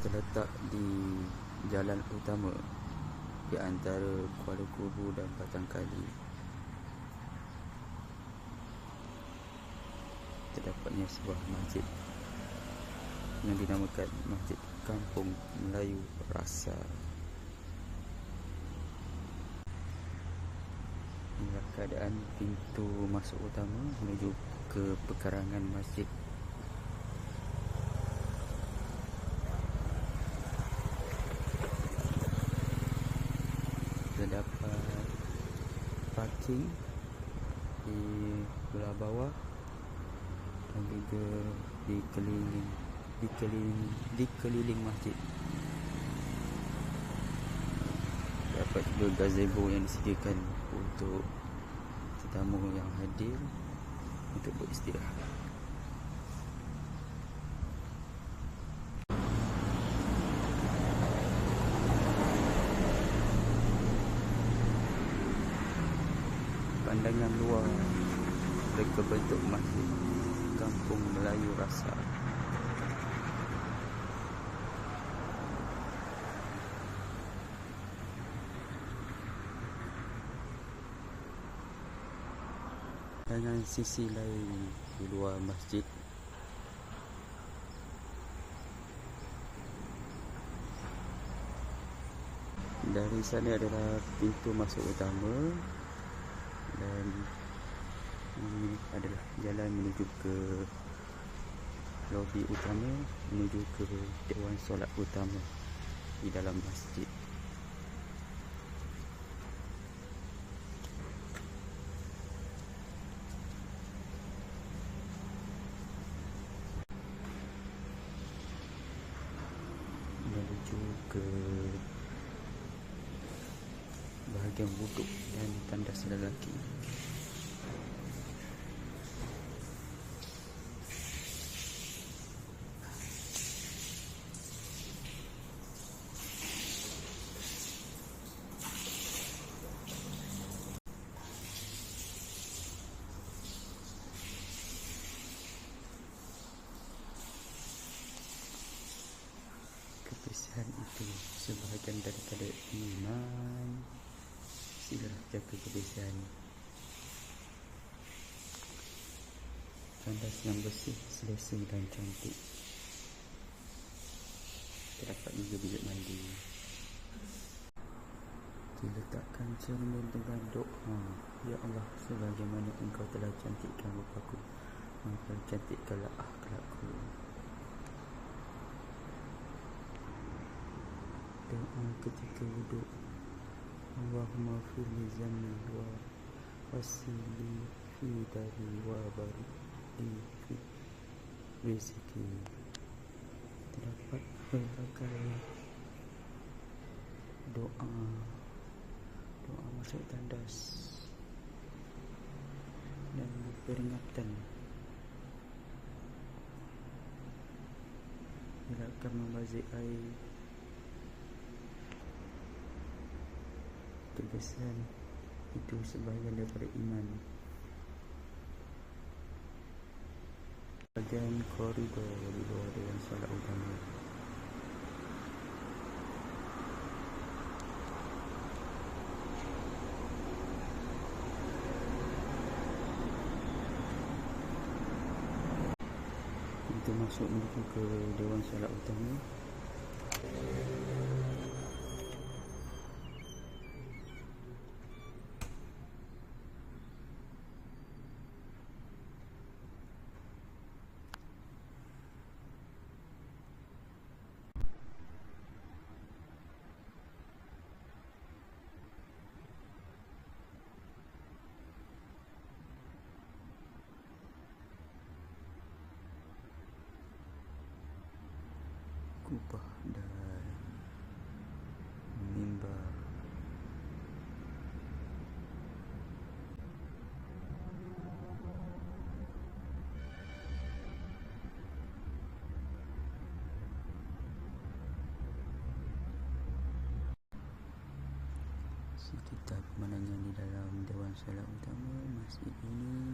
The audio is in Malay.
terletak di jalan utama di antara Kuala Kubu dan Batang Kali. Terdapatnya sebuah masjid yang dinamakan Masjid Kampung Melayu Rasa. Inilah keadaan pintu masuk utama menuju ke pekarangan masjid terdapat parking di belah bawah dan juga di keliling di keliling di keliling masjid. Dapat juga gazebo yang disediakan untuk tetamu yang hadir untuk beristirahat pandangan luar mereka bentuk masjid kampung Melayu Rasa. Dengan sisi lain di luar masjid dari sana adalah pintu masuk utama dan ini adalah jalan menuju ke lobi utama menuju ke dewan solat utama di dalam masjid. Ke bahagian wuduk dan tandas lelaki. Kebersihan itu sebahagian daripada iman silalah jaga kebersihan tandas yang bersih selesa dan cantik. Terdapat juga bilik mandi. Diletakkan cermin dengan doa Ya Allah sebagaimana engkau telah cantikkan rupaku maka cantikkanlah akhlakku. Doa ketika wuduk Firli zambi wa wasili fi dari wa barik li fi rizki terdapat berbagai doa doa masuk tandas. Dan peringatan. Bila akan membazir air kebersihan itu sebahagian daripada iman. Bagian koridor di bawah dewan solat utama. Pintu masuk menuju ke dewan solat utama kubah dan mimbar. Sekitar pemandangan di dalam Dewan Solat Utama masjid ini